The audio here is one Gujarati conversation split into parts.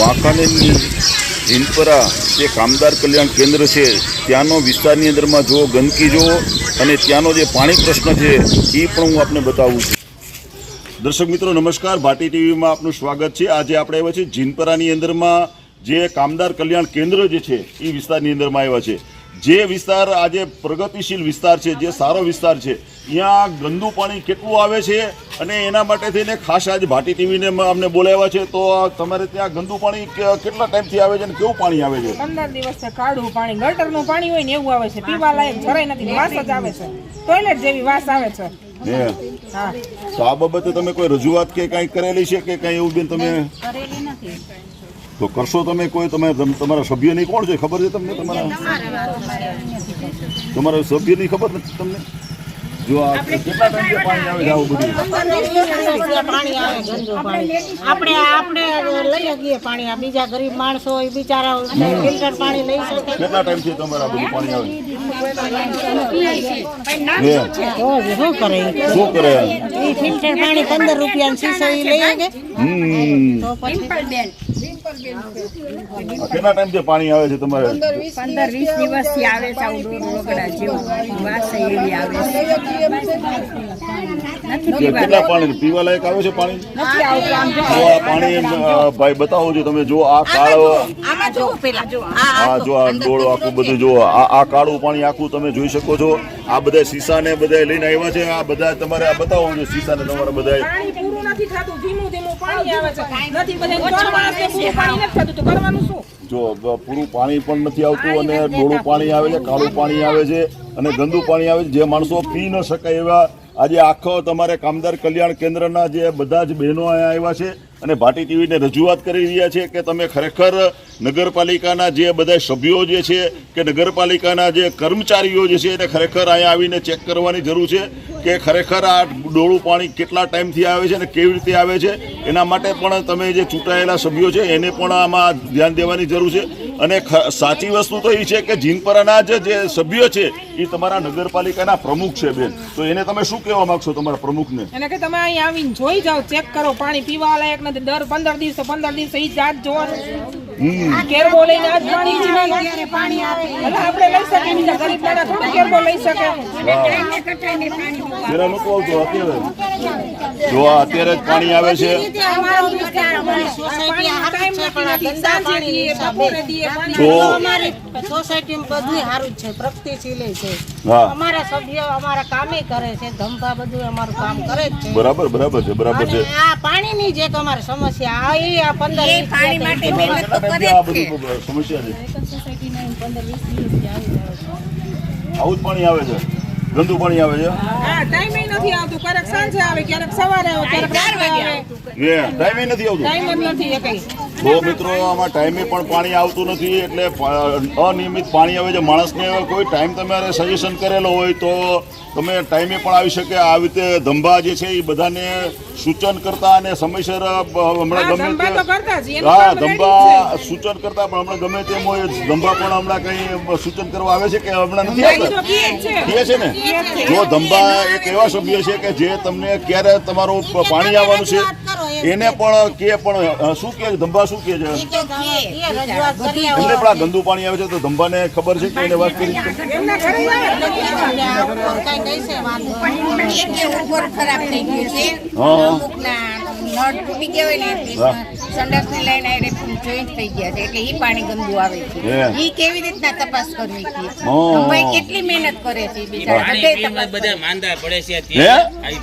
વાંકાનેરની હિંદપરા જે કામદાર કલ્યાણ કેન્દ્ર છે, ત્યાંનો વિસ્તારની અંદરમાં જુઓ ગંદકી જુઓ અને ત્યાંનો જે પાણી પ્રશ્ન છે એ પણ હું આપને બતાવું છું. દર્શક મિત્રો, નમસ્કાર. ભાટી ટીવીમાં આપનું સ્વાગત છે. આજે આપણે આવ્યા છીએ જીનપરાની અંદરમાં જે કામદાર કલ્યાણ કેન્દ્ર જે છે એ વિસ્તારની અંદરમાં આવ્યા છે. જે વિસ્તાર આજે પ્રગતિશીલ વિસ્તાર છે, જે સારો વિસ્તાર છે, ત્યાં ગંદુ પાણી કેટલું આવે છે અને એના માટે થઈને ખાસ આજે ભાટી ટીવીને અમને બોલાવ્યા છે. તો તમારે ત્યાં ગંદુ પાણી કેટલા ટાઈમથી આવે છે અને કેવું પાણી આવે છે? પંદર દિવસથી કાળું પાણી, ગટરનું પાણી હોય ને એવું આવે છે. પીવા લાયક જરાય નથી, વાસ જ આવે છે. ટોયલેટ જેવી વાસ આવે છે. તો આ બાબતે તમે કોઈ રજૂઆત કે કાંઈ કરેલી છે કે કંઈ એવું બેન તમે? તો કરશો તમે કોઈ? તમે તમ- તમારા સભ્યની કોણ છે? ખબર છે તમને તમારા? તમારા સભ્યની ખબર નથી તમને? જો કેટલા ટાઈમથી પાણી આવે છે આવું બધું? પાણી આવે ગંદુ પાણી આપણે આપણે લઈ શકીએ પાણી. આ બીજા ગરીબ માણસો હોય બિચારા ફિલ્ટર પાણી લઈ શકે. કેટલા ટાઈમથી તમારા બધું પાણી આવે હે તો જ શું કરે? શું કરે ફિલ્ટર પાણી પંદર રૂપિયા શીશો લઈ શકે. તો પછી? આ ટાઈમથી પાણી આવે છે તમારે? પંદર વીસ દિવસથી આવે છે આવું ડોર જેવું. વાસ એવી આવે છે. કેટલા પાણી પીવા લાયક આવે છે પાણી? પાણી ભાઈ બતાવો છો તમે જો આ કાળો આમાં જો આ જો આ ડોળો આખું બધું જો આ આ કાળું પાણી આખું તમે જોઈ શકો છો. આ બધા શીશાને બધા લઈને આવ્યા છે. આ બધા તમારે આ બતાવો છો શીશાને તમારે બધા નથી થતું ધીમું ધીમું પાણી આવે છે. નથી બધા ત્રણ માણસને પૂરું પાણી નથી થતું તો કરવાનું શું? જો પૂરું પાણી પણ નથી આવતું અને ડોળું પાણી આવે છે કાળું પાણી આવે છે અને ગંદુ પાણી આવે છે જે માણસો પી ન શકાય એવા આજે આખો તમારે કામદાર કલ્યાણ કેન્દ્રના જે બધા જ બહેનો અહીંયા આવ્યા છે અને ભાટી ટીવીને રજૂઆત કરી રહ્યા છે કે તમે ખરેખર નગરપાલિકાના જે બધા સભ્યો જે છે કે નગરપાલિકાના જે કર્મચારીઓ જે છે એને ખરેખર અહીંયા આવીને ચેક કરવાની જરૂર છે. કે ખરેખર આ ડોળું પાણી કેટલા ટાઈમથી આવે છે અને કેવી રીતે આવે છે, એના માટે પણ તમે જે ચૂંટાયેલા સભ્યો છે, એને પણ આમાં ધ્યાન દેવાની જરૂર છે. અને સાચી વસ્તુ તો એ છે કે જીનપરાના જ સભ્યો છે, એ તમારા નગરપાલિકાના પ્રમુખ છે બેન. તો એને તમે શું કહેવા માંગશો તમારા પ્રમુખને? એને કે તમે અહીંયા આવીને જોઈ જાઓ, ચેક કરો, પાણી પીવા લાયક નથી. દર પંદર દિવસે પંદર દિવસે એ જાત જોવાનું કેરબો લઈને આજ પાણી પીવાનું પાણી આવે. એટલે આપણે લઈ શકીએ બીજા ગરીબ દાદા થોડું કેરબો લઈ શકે. પેલા લોકો આવતો અત્યારે. જો અત્યારે જ પાણી આવે છે. છે સોસાયટીમાં બધું સારું જ છે પ્રગતિશીલ છે. અમારા સભ્યો અમારા કામે કરે છે ધંધા બધું અમારું કામ કરે છે. બરાબર બરાબર છે બરાબર છે. આ પાણીની જે તમારે સમસ્યા આ એ આ પંદર એ પાણી માટે મહેનત તો કરે છે. સમસ્યા છે. આવું જ પાણી આવે છે? ગંદુ પાણી આવે છે? હા ટાઈમે નથી આવતું. ક્યારેક સાંજે આવે ક્યારેક સવારે આવે ક્યારેક ચાર રાત્રે વાગે આવે. ટાઈમે નથી આવતું. ટાઈમ જ નથી એ કઈ તો મિત્રો આમાં ટાઈમે પણ પાણી આવતું નથી એટલે અનિયમિત પાણી આવે છે. માણસને કોઈ ટાઈમ તમારે સજેશન કરેલો હોય તો તમે ટાઈમે પણ આવી શકે. આવી રીતે ધંભા જે છે એ બધાને સૂચન કરતા અને સમયસર હમણાં ગમે તો હા ધંભા સૂચન કરતા પણ હમણાં ગમે તેમ હોય ધંભા પણ હમણાં કંઈ સૂચન કરવા આવે છે કે હમણાં નથી આવતા? કહે છે. ને? જો ધંભા એક એવા સભ્ય છે કે જે તમને ક્યારે તમારું પાણી આવવાનું છે એને પણ કે પણ શું કે ધંભા શું કે છે? એ એમને પણ આ ગંદુ પાણી આવે છે તો ધંભાને ખબર છે કે એને વાત કરી? હા. નળ તૂટી ગયા હોય ને હા. સંડાસને લઈને જોઈન્ટ થઈ ગયા છે. એટલે એ પાણી ગંદુ આવે છે. એ કેવી રીતના તપાસ કરવી છે? ભાઈ કેટલી મહેનત કરે છે બિચારા? પાણી બધે માંદા પડે છે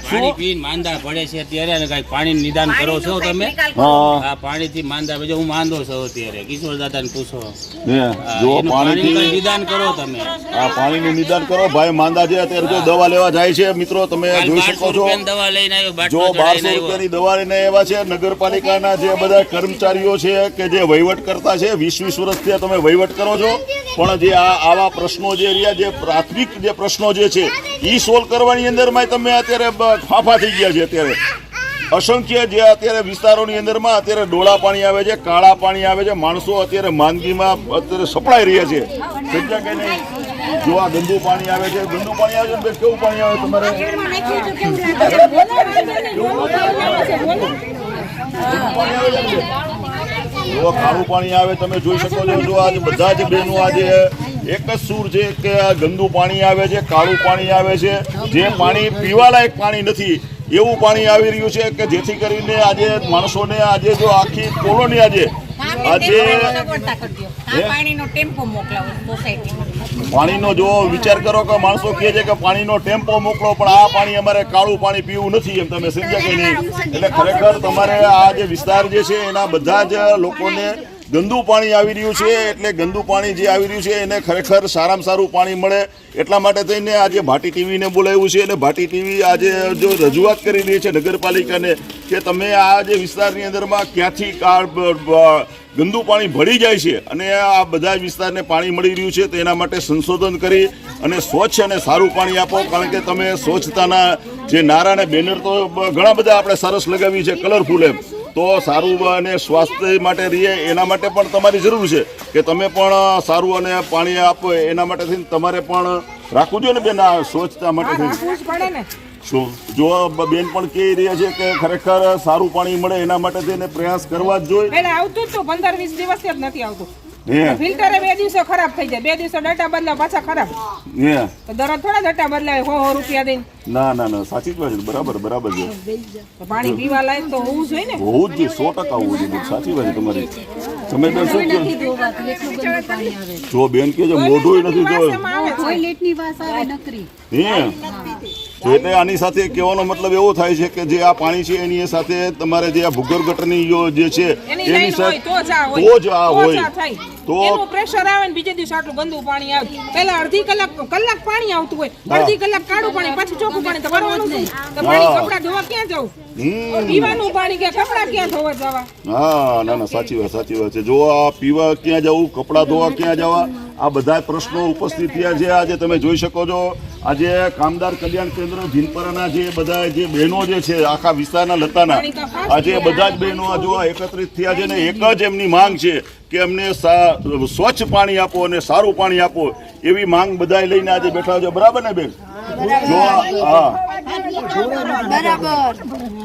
પાણી પીને માંદા પડે છે અત્યારે અને કાંઈ પાણી નિદાન કરો છો તમે? આ પાણી થી પાણીથી માંદા પછી હું માંદો છું અત્યારે. કિશોર દાદાને પૂછો હે. જો પાણી પાણીનું નિદાન કરો તમે. આ પાણીનું નિદાન કરો. ભાઈ માંદા છે અત્યારે જો દવા લેવા જાય છે. મિત્રો તમે જોઈ શકો છો. દવા લઈને આવ્યો જો બારસો રૂપિયાની દવા લઈને એવા છે. નગરપાલિકાના જે બધા કર્મચારીઓ છે કે જે વહીવટ કરતા છે, વીસ વીસ વર્ષથી તમે વહીવટ કરો છો. પણ જે આ આવા પ્રશ્નો જે રહ્યા, જે પ્રાથમિક જે પ્રશ્નો જે છે એ સોલ્વ કરવાની અંદરમાં તમે અત્યારે ફાફા થઈ ગયા છે અત્યારે. અસંખ્ય જે અત્યારે વિસ્તારોની અંદરમાં અત્યારે ડોળા પાણી આવે છે, કાળા પાણી આવે છે. માણસો અત્યારે માંદગીમાં અત્યારે સપડાઈ રહ્યા છે. સમજ્યા કે નહીં. જો આ ગંદુ પાણી આવે છે, ગંદુ પાણી આવે છે કેવું પાણી આવે તમારે? જો કાળું પાણી આવે, તમે જોઈ શકો છો, જો આજે બધા જ બહેનો આજે એક જ સૂર છે કે આ ગંદુ પાણી આવે છે કાળું પાણી આવે છે, જે પાણી પીવાલાયક પાણી નથી, એવું પાણી આવી રહ્યું છે કે જેથી કરીને આજે માણસોને આજે જો આખી કોલોની આજે આજે પાણીનો ટેમ્પો મોકલાવો સોસાયટીમાં પાણીનો જો વિચાર કરો કે માણસો કહે છે કે પાણીનો ટેમ્પો મોકલો પણ આ પાણી અમારે કાળું પાણી પીવું નથી એમ તમે સમજ્યા કે નહીં? એટલે ખરેખર તમારે આ જે વિસ્તાર જે છે એના બધા જ લોકોને ગંદુ પાણી આવી રહ્યું છે, એટલે ગંદુ પાણી જે આવી રહ્યું છે, એને ખરેખર સારામાં સારું પાણી મળે. એટલા માટે થઈને આજે ભાટી ટીવીને બોલાવ્યું છે, અને ભાટી ટીવી આજે જો રજૂઆત કરી રહી છે નગરપાલિકાને કે તમે આ જે વિસ્તારની અંદરમાં ક્યાંથી ગંદુ પાણી ભળી જાય છે, અને આ બધા વિસ્તારને પાણી મળી રહ્યું છે, તો એના માટે સંશોધન કરી અને સ્વચ્છ અને સારું પાણી આપો, કારણ કે તમે સ્વચ્છતાના જે નારા અને બેનર તો ઘણા બધા આપણે સરસ લગાવી છે કલરફુલ એમ. તો સારું અને સ્વાસ્થ્ય માટે રહીએ એના માટે પણ તમારી જરૂર છે કે તમે પણ સારું અને પાણી આપો એના માટે થઈને તમારે પણ રાખવું જોઈએ ને બેન આ સ્વચ્છતા માટે જ બેન પણ કહી રહ્યા છે કે ખરેખર સારું પાણી મળે એના માટે થઈને પ્રયાસ કરવા જ જોઈએ. આવતું જ પંદર વીસ દિવસ જ નથી આવતું. ફિલ્ટરે બે દિવસે ખરાબ થઈ જાય. બે દિવસે ડટા બદલા પાછા ખરાબ. હે. તો દરરોજ થોડા ડટા બદલાય હો હો રૂપિયા દઈને. ના ના ના સાચી જ વાત છે. બરાબર બરાબર છે. પાણી પીવા લાયક તો હોવું જોઈએ ને. હોવું જ જોઈએ સો ટકા હોવું જોઈએ. સાચી વાત તમારી. તમે બેન શું કહો જો બેન કે મોઢું નથી જોયું. ટોયલેટની વાસ આવે નકરી. હે. તો એટલે આની સાથે કહેવાનો મતલબ એવો થાય છે કે જે આ પાણી છે એની સાથે તમારે જે આ ભૂગર્ભ ગટરની જે છે એની સાથે તો જ આ હોય. તો પ્રેશર આવે ને બીજે દિવસે આટલું ગંદુ પાણી આવે. પહેલા અડધી કલાક કલાક પાણી આવતું હોય. અડધી કલાક કાળું પાણી પાછું ચોખ્ખું પાણી. તો ભરવાનું તો પાણી કપડા ધોવા ક્યાં જવું પીવાનું પાણી કે કપડા ક્યાં ધોવા જવા? હા ના ના સાચી વાત સાચી વાત છે. જો આ પીવા ક્યાં જવું કપડા ધોવા ક્યાં જવા આ બધા પ્રશ્નો ઉપસ્થિત થયા છે આજે. તમે જોઈ શકો છો આજે કામદાર કલ્યાણ કેન્દ્ર જીનપરાના જે બધા જે બહેનો જે છે આખા વિસ્તારના લતાના આજે બધા જ બહેનો આ જો એકત્રિત થયા છે ને એક જ એમની માંગ છે કે અમને સ્વચ્છ પાણી આપો અને સારું પાણી આપો એવી માંગ બધા લઈને આજે બેઠા છે. બરાબર ને બેન? જો હા.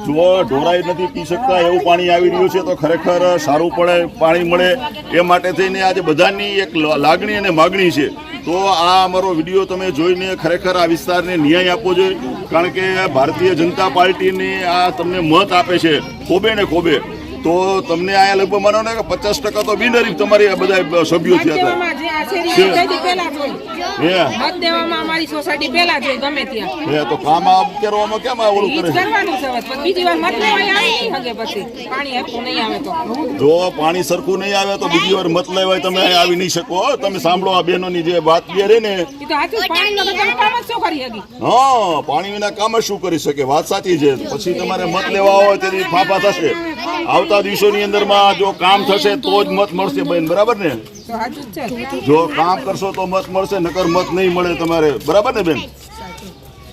જો ઢોરાઈ નથી પી શકતા એવું પાણી આવી રહ્યું છે તો ખરેખર સારું પડે પાણી મળે એ માટે થઈને આજે બધાની એક લાગણી અને માગણી છે. તો આ અમારો વીડિયો તમે જોઈને ખરેખર આ વિસ્તારને ન્યાય આપવો જોઈએ. કારણ કે ભારતીય જનતા પાર્ટીની આ તમને મત આપે છે, ખોબે ને ખોબે. તો તમને આ લગભગ માનો ને કે પચાસ ટકા તો બિનહરીફ તમારી આ બધા સભ્યો થયા હતા તો કામ આ કરવામાં કેમ આ ઓલું કરે? જો પાણી સરખું નહીં આવે તો બીજી વાર મત લેવાય તમે આવી નહીં શકો તમે સાંભળો આ બહેનોની જે વાત બે રે ને. હા પાણી વિના કામ શું કરી શકે? વાત સાચી છે. પછી તમારે મત લેવા હોય તેની ફાફા થશે. આવતા દિવસોની અંદરમાં જો કામ થશે તો જ મત મળશે બેન બરાબર ને? જો કામ કરશો તો મત મળશે નકર મત નહીં મળે તમારે. બરાબર ને બેન?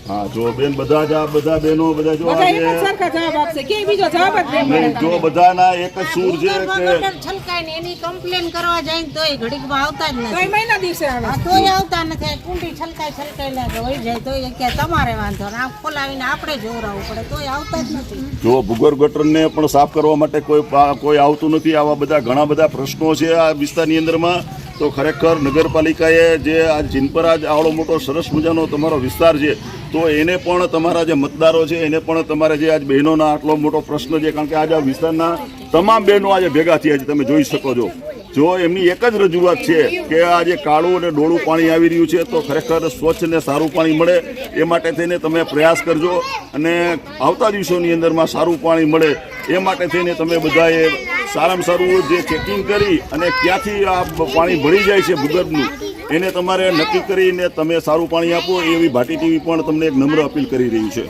હા જો બેન બધા જ આ બધા બહેનો બધા જો બધા એક જ સરખા જવાબ આપશે. કે બીજો જવાબ જ નહીં મળે નહીં, જો બધાના એક જ સૂર છે કે છલકાય ને એની કમ્પ્લેન કરવા જાય ને તોય ઘડીકમાં આવતા જ તો નથી. એ મહિના દિવસે આવે આ તોય આવતા નથી. આ કુંડી છલકાય છલકાય લાગે વહી જાય તોય કે તમારે વાંધો ને આ ખોલાવીને આપણે જોવરાવવું પડે તોય આવતા જ નથી. જો ભૂગર્ભ ગટરને પણ સાફ કરવા માટે કોઈ પા- કોઈ આવતું નથી. આવા બધા ઘણા બધા પ્રશ્નો છે આ વિસ્તારની અંદરમાં. તો ખરેખર નગરપાલિકાએ જે આ જીનપરા જ આવડો મોટો સરસ મજાનો તમારો વિસ્તાર છે, તો એને પણ તમારા જે મતદારો છે, એને પણ તમારે જે આજ બહેનોના આટલો મોટો પ્રશ્ન છે, કારણ કે આજે આ વિસ્તારના તમામ બહેનો આજે ભેગા થયા છે, તમે જોઈ શકો છો. જો એમની એક જ રજૂઆત છે કે આ જે કાળું અને ડોળું પાણી આવી રહ્યું છે, તો ખરેખર સ્વચ્છ અને સારું પાણી મળે, એ માટે થઈને તમે પ્રયાસ કરજો અને આવતા દિવસોની અંદરમાં સારું પાણી મળે. એ માટે થઈને તમે બધાએ સારામાં સારું જે ચેકિંગ કરી અને ક્યાંથી આ પાણી ભળી જાય છે ભૂગર્ભનું, એને તમારે નક્કી કરીને તમે સારું પાણી આપો એવી ભાટી ટીવી પણ તમને એક નમ્ર અપીલ કરી રહી છે.